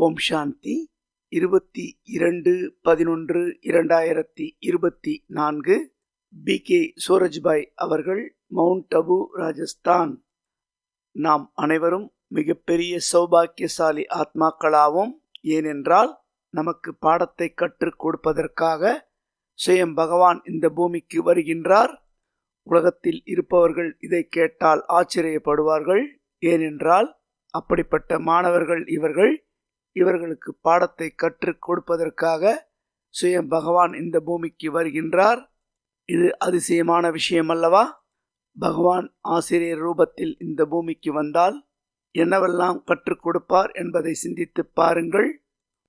ஓம் சாந்தி. இருபத்தி இரண்டு பதினொன்று இரண்டாயிரத்தி இருபத்தி நான்கு. பி. கே. சூரஜ்பாய் அவர்கள் மவுண்ட் அபு ராஜஸ்தான். நாம் அனைவரும் மிகப்பெரிய சௌபாக்கியசாலி ஆத்மாக்களாவும். ஏனென்றால் நமக்கு பாடத்தை கற்றுக் கொடுப்பதற்காக சுயம் பகவான் இந்த பூமிக்கு வருகின்றார். உலகத்தில் இருப்பவர்கள் இதை கேட்டால் ஆச்சரியப்படுவார்கள். ஏனென்றால் அப்படிப்பட்ட மாணவர்கள் இவர்கள் இவர்களுக்கு பாடத்தை கற்றுக் கொடுப்பதற்காக சுயம் பகவான் இந்த பூமிக்கு வருகின்றார். இது அதிசயமான விஷயம் அல்லவா? பகவான் ஆசிரியர் ரூபத்தில் இந்த பூமிக்கு வந்தால் என்னவெல்லாம் கற்றுக் கொடுப்பார் என்பதை சிந்தித்து பாருங்கள்.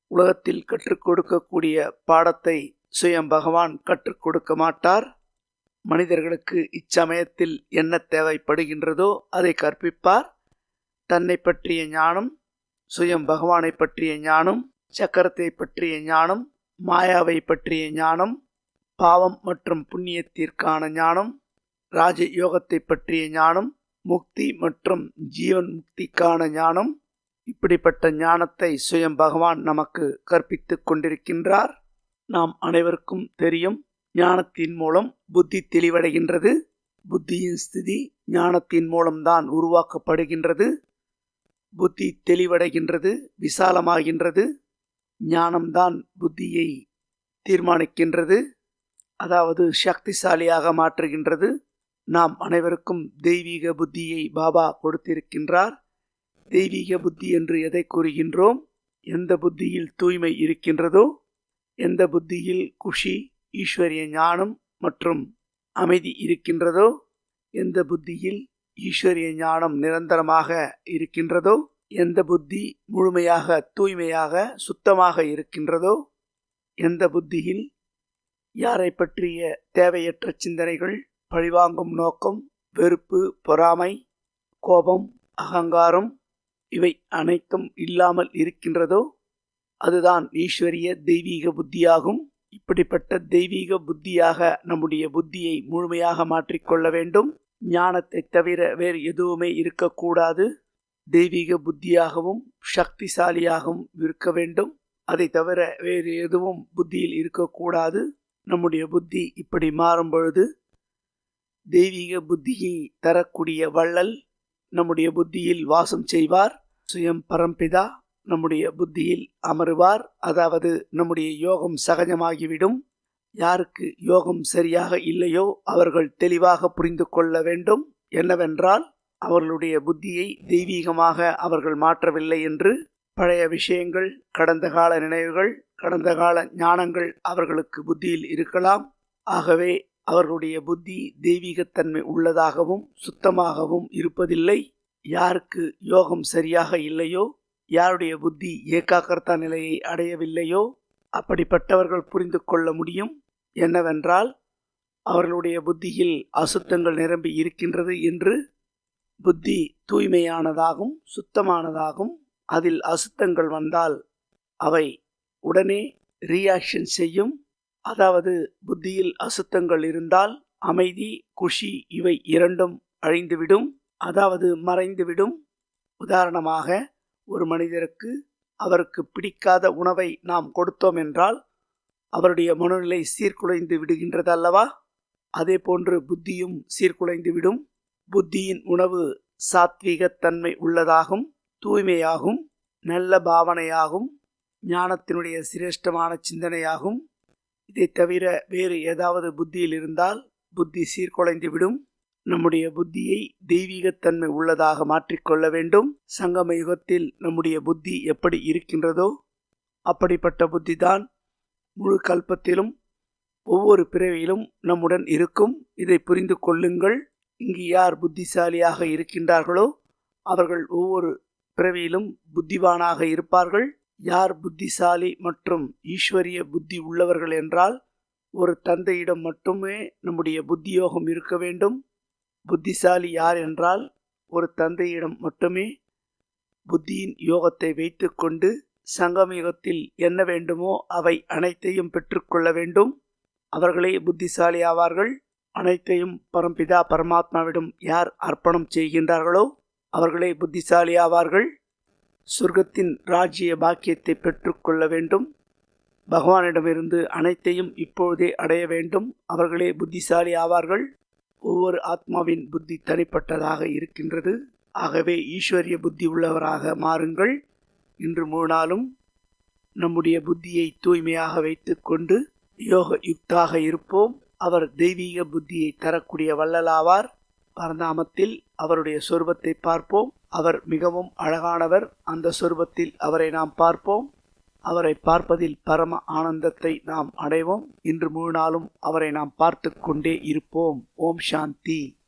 உலகத்தில் கற்றுக் கொடுக்கக்கூடிய பாடத்தை சுயம் பகவான் கற்றுக் கொடுக்க மாட்டார். மனிதர்களுக்கு இச்சமயத்தில் என்ன தேவைப்படுகின்றதோ அதை கற்பிப்பார். தன்னை பற்றிய ஞானம் சுயம் பகவானை பற்றிய ஞானம் சக்கரத்தை பற்றிய ஞானம் மாயாவை பற்றிய ஞானம் பாவம் மற்றும் புண்ணியத்திற்கான ஞானம் ராஜ யோகத்தை பற்றிய ஞானம் முக்தி மற்றும் ஜீவன் முக்திக்கான ஞானம். இப்படிப்பட்ட ஞானத்தை சுயம் பகவான் நமக்கு கற்பித்து கொண்டிருக்கின்றார். நாம் அனைவருக்கும் தெரியும் ஞானத்தின் மூலம் புத்தி தெளிவடைகின்றது. புத்தியின் ஸ்திதி ஞானத்தின் மூலம்தான் உருவாக்கப்படுகின்றது. புத்தி தெளிவடைகின்றது விசாலமாகின்றது ஞானம்தான் புத்தியை தீர்மானிக்கின்றது அதாவது சக்திசாலியாக மாற்றுகின்றது. நாம் அனைவருக்கும் தெய்வீக புத்தியை பாபா கொடுத்திருக்கின்றார். தெய்வீக புத்தி என்று எதை கூறுகின்றோம்? எந்த புத்தியில் தூய்மை இருக்கின்றதோ எந்த புத்தியில் குஷி ஈஸ்வரிய ஞானம் மற்றும் அமைதி இருக்கின்றதோ எந்த புத்தியில் ஈஸ்வரிய ஞானம் நிரந்தரமாக இருக்கின்றதோ? எந்த புத்தி முழுமையாக தூய்மையாக சுத்தமாக இருக்கின்றதோ? எந்த புத்தியில்? யாரை பற்றிய தேவையற்ற சிந்தனைகள்? பழிவாங்கும் நோக்கம்? வெறுப்பு? பொறாமை? கோபம்? அகங்காரம்? இவை அனைத்தும் இல்லாமல் இருக்கின்றதோ? அதுதான் ஈஸ்வரிய தெய்வீக புத்தியாகும். இப்படிப்பட்ட தெய்வீக புத்தியாக நம்முடைய புத்தியை முழுமையாக மாற்றிக்கொள்ள வேண்டும். ஞானத்தை தவிர வேறு எதுவுமே இருக்கக்கூடாது. தெய்வீக புத்தியாகவும் சக்திசாலியாகவும் இருக்க வேண்டும். அதை தவிர வேறு எதுவும் புத்தியில் இருக்கக்கூடாது. நம்முடைய புத்தி இப்படி மாறும் பொழுது தெய்வீக புத்தியை தரக்கூடிய வள்ளல் நம்முடைய புத்தியில் வாசம் செய்வார். சுயம் பரம்பிதா நம்முடைய புத்தியில் அமருவார். அதாவது நம்முடைய யோகம் சகஜமாகிவிடும். யாருக்கு யோகம் சரியாக இல்லையோ அவர்கள் தெளிவாக புரிந்து கொள்ள வேண்டும். என்னவென்றால் அவர்களுடைய புத்தியை தெய்வீகமாக அவர்கள் மாற்றவில்லை என்று பழைய விஷயங்கள் கடந்த கால நினைவுகள் கடந்த கால ஞானங்கள் அவர்களுக்கு புத்தியில் இருக்கலாம். ஆகவே அவர்களுடைய புத்தி தெய்வீகத்தன்மை உள்ளதாகவும் சுத்தமாகவும் இருப்பதில்லை. யாருக்கு யோகம் சரியாக இல்லையோ யாருடைய புத்தி ஏகாக்கிரதா நிலையை அடையவில்லையோ அப்படிப்பட்டவர்கள் புரிந்து கொள்ள முடியும். என்னவென்றால் அவர்களுடைய புத்தியில் அசுத்தங்கள் நிரம்பி இருக்கின்றது என்று புத்தி தூய்மையானதாகும் சுத்தமானதாகும். அதில் அசுத்தங்கள் வந்தால் அவை உடனே ரியாக்ஷன் செய்யும். அதாவது புத்தியில் அசுத்தங்கள் இருந்தால் அமைதி குஷி இவை இரண்டும் அழிந்துவிடும். அதாவது மறைந்துவிடும். உதாரணமாக ஒரு மனிதருக்கு அவருக்கு பிடிக்காத உணவை நாம் கொடுத்தோம் என்றால் அவருடைய மனநிலை சீர்குலைந்து விடுகின்றது அல்லவா அதே போன்று புத்தியும் சீர்குலைந்து விடும். புத்தியின் உணவு சாத்வீகத்தன்மை உள்ளதாகும் தூய்மையாகும் நல்ல பாவனையாகும் ஞானத்தினுடைய சிரேஷ்டமான சிந்தனையாகும். இதை தவிர வேறு ஏதாவது புத்தியில் இருந்தால் புத்தி சீர்குலைந்து விடும். நம்முடைய புத்தியை தெய்வீகத்தன்மை உள்ளதாக மாற்றிக்கொள்ள வேண்டும். சங்கம யுகத்தில் நம்முடைய புத்தி எப்படி இருக்கின்றதோ அப்படிப்பட்ட புத்தி தான் முழு கல்பத்திலும் ஒவ்வொரு பிறவியிலும் நம்முடன் இருக்கும். இதை புரிந்து கொள்ளுங்கள். இங்கு யார் புத்திசாலியாக இருக்கின்றார்களோ அவர்கள் ஒவ்வொரு பிறவியிலும் புத்திவானாக இருப்பார்கள். யார் புத்திசாலி மற்றும் ஈஸ்வரிய புத்தி உள்ளவர்கள் என்றால் ஒரு தந்தையிடம் மட்டுமே நம்முடைய புத்தியோகம் இருக்க வேண்டும். புத்திசாலி யார் என்றால் ஒரு தந்தையிடம் மட்டுமே புத்தியின் யோகத்தை வைத்துக்கொண்டு சங்கமயுகத்தில் என்ன வேண்டுமோ அவை அனைத்தையும் பெற்றுக்கொள்ள வேண்டும். அவர்களே புத்திசாலி ஆவார்கள். அனைத்தையும் பரம்பிதா பரமாத்மாவிடம் யார் அர்ப்பணம் செய்கின்றார்களோ அவர்களே புத்திசாலி ஆவார்கள். சொர்க்கத்தின் ராஜ்ய பாக்கியத்தை பெற்றுக்கொள்ள வேண்டும். பகவானிடமிருந்து அனைத்தையும் இப்பொழுதே அடைய வேண்டும். அவர்களே புத்திசாலி ஆவார்கள். ஒவ்வொரு ஆத்மாவின் புத்தி தனிப்பட்டதாக இருக்கின்றது. ஆகவே ஈஸ்வரிய புத்தி உள்ளவராக மாறுங்கள். இன்று முழு நாளும் நம்முடைய புத்தியை தூய்மையாக வைத்துக்கொண்டு யோக யுக்தாக இருப்போம். அவர் தெய்வீக புத்தியை தரக்கூடிய வள்ளலாவார். பரந்தாமத்தில் அவருடைய சொருபத்தை பார்ப்போம். அவர் மிகவும் அழகானவர். அந்த சொர்பத்தில் அவரை நாம் பார்ப்போம். அவரை பார்ப்பதில் பரம ஆனந்தத்தை நாம் அடைவோம். இன்று முழு நாளும் அவரை நாம் பார்த்து கொண்டே இருப்போம். ஓம் சாந்தி.